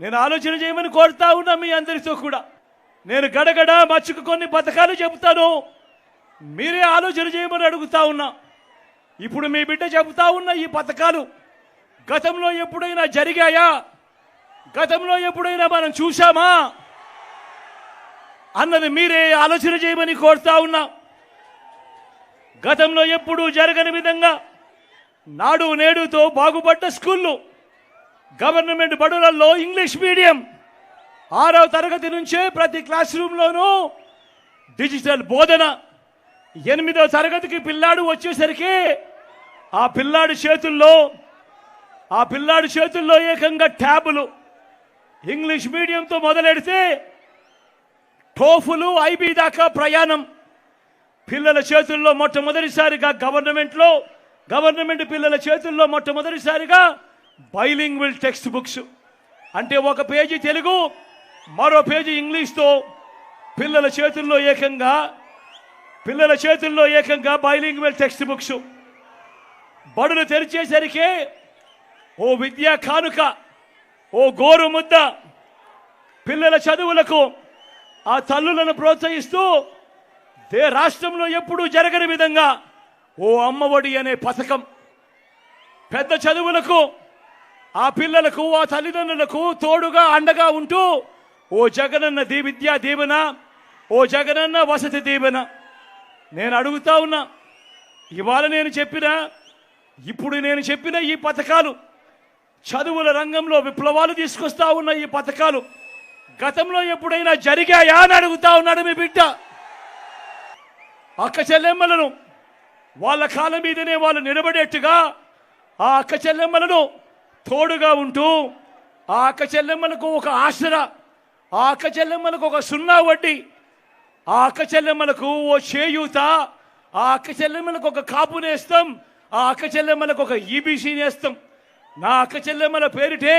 నేను ఆలోచన చేయమని కోరుతా ఉన్నా మీ అందరితో కూడా. నేను గడగడ మచ్చుకు కొన్ని పథకాలు చెబుతాను. మీరే ఆలోచన చేయమని అడుగుతా ఉన్నా. ఇప్పుడు మీ బిడ్డ చెబుతా ఉన్న ఈ పథకాలు గతంలో ఎప్పుడైనా జరిగాయా? గతంలో ఎప్పుడైనా మనం చూశామా? అన్నది మీరే ఆలోచన చేయమని కోరుతా ఉన్నా. గతంలో ఎప్పుడూ జరగని విధంగా నాడు నేడుతో బాగుపడ్డ స్కూళ్ళు గవర్నమెంట్ బడులలో ఇంగ్లీష్ మీడియం. ఆరవ తరగతి నుంచే ప్రతి క్లాస్ రూమ్లోనూ డిజిటల్ బోధన. ఎనిమిదవ తరగతికి పిల్లాడు వచ్చేసరికి ఆ పిల్లాడి చేతుల్లో ఆ పిల్లాడి చేతుల్లో ఏకంగా ట్యాబులు. ఇంగ్లీష్ మీడియంతో మొదలెడితే టోఫులు ఐబీ దాకా ప్రయాణం. పిల్లల చేతుల్లో మొట్టమొదటిసారిగా గవర్నమెంట్లో గవర్నమెంట్ పిల్లల చేతుల్లో మొట్టమొదటిసారిగా బైలింగ్విల్ టెక్స్ట్ బుక్స్ అంటే ఒక పేజీ తెలుగు మరో పేజీ ఇంగ్లీష్తో పిల్లల చేతుల్లో ఏకంగా పిల్లల చేతుల్లో ఏకంగా బైలింగ్వెల్ టెక్స్ట్ బుక్స్ బడులు తెరిచేసరికి ఓ విద్యా కానుక ఓ గోరు ముద్ద పిల్లల చదువులకు ఆ తల్లులను ప్రోత్సహిస్తూ దే రాష్ట్రంలో ఎప్పుడూ జరగని విధంగా ఓ అమ్మఒడి అనే పథకం. పెద్ద చదువులకు ఆ పిల్లలకు ఆ తల్లిదండ్రులకు తోడుగా అండగా ఉంటూ ఓ జగనన్న దీ విద్యా దీవెన ఓ జగనన్న వసతి దీవెన. నేను అడుగుతా ఉన్నా ఇవాళ నేను చెప్పిన ఇప్పుడు నేను చెప్పిన ఈ పథకాలు చదువుల రంగంలో విప్లవాలు తీసుకొస్తా ఉన్న ఈ పథకాలు గతంలో ఎప్పుడైనా జరిగాయా అని అడుగుతా ఉన్నాడు మీ బిడ్డ. అక్క చెల్లెమ్మలను వాళ్ళ కాలం మీదనే వాళ్ళు నిలబడేట్టుగా ఆ అక్క చెల్లెమ్మలను తోడుగా ఉంటూ ఆ అక్క చెల్లెమ్మలకు ఒక ఆసరా ఆ అక్క చెల్లెమ్మలకు ఒక సున్నా వడ్డీ ఆ అక్క చెల్లెమ్మలకు ఓ చేయూత ఆ అక్క చెల్లెమ్మలకు ఒక కాపు నేస్తాం ఆ అక్క చెల్లెమ్మలకు ఒక ఈబీసీ నేస్తాం. నా అక్క చెల్లెమ్మల పేరిటే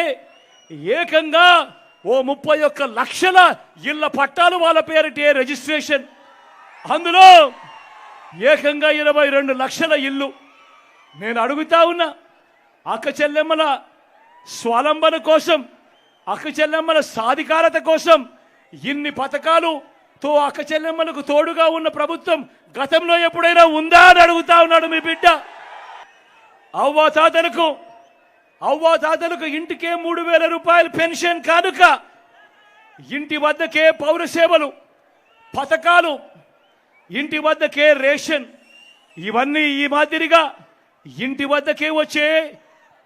ఏకంగా ఓ ముప్పై ఒక్క లక్షల ఇళ్ళ పట్టాలు వాళ్ళ పేరిటే రిజిస్ట్రేషన్. అందులో ఏకంగా ఇరవై రెండు లక్షల ఇల్లు. నేను అడుగుతా ఉన్నా అక్క చెల్లెమ్మల స్వలంబన కోసం అక్కచెల్లెమ్మల సాధికారత కోసం ఇన్ని పథకాలు తో అక్కచెల్లెమ్మలకు తోడుగా ఉన్న ప్రభుత్వం గతంలో ఎప్పుడైనా ఉందా అని అడుగుతా ఉన్నాడు మీ బిడ్డ. అవ్వ తాతలకు అవ్వ తాతలకు ఇంటికే మూడు వేల రూపాయలు పెన్షన్ కానుక ఇంటి వద్దకే పౌర సేవలు పథకాలు ఇంటి వద్దకే రేషన్ ఇవన్నీ ఈ మాదిరిగా ఇంటి వద్దకే వచ్చే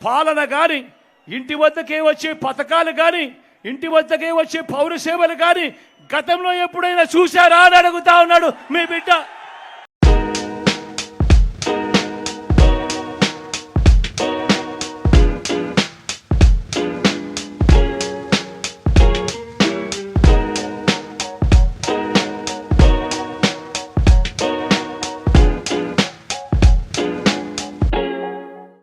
పాలన కానీ ఇంటి వద్దకే వచ్చే పథకాలు కానీ ఇంటి వద్దకే వచ్చే పౌర సేవలు కానీ గతంలో ఎప్పుడైనా చూశారా అని అడుగుతా ఉన్నాడు మీ బిడ్డ.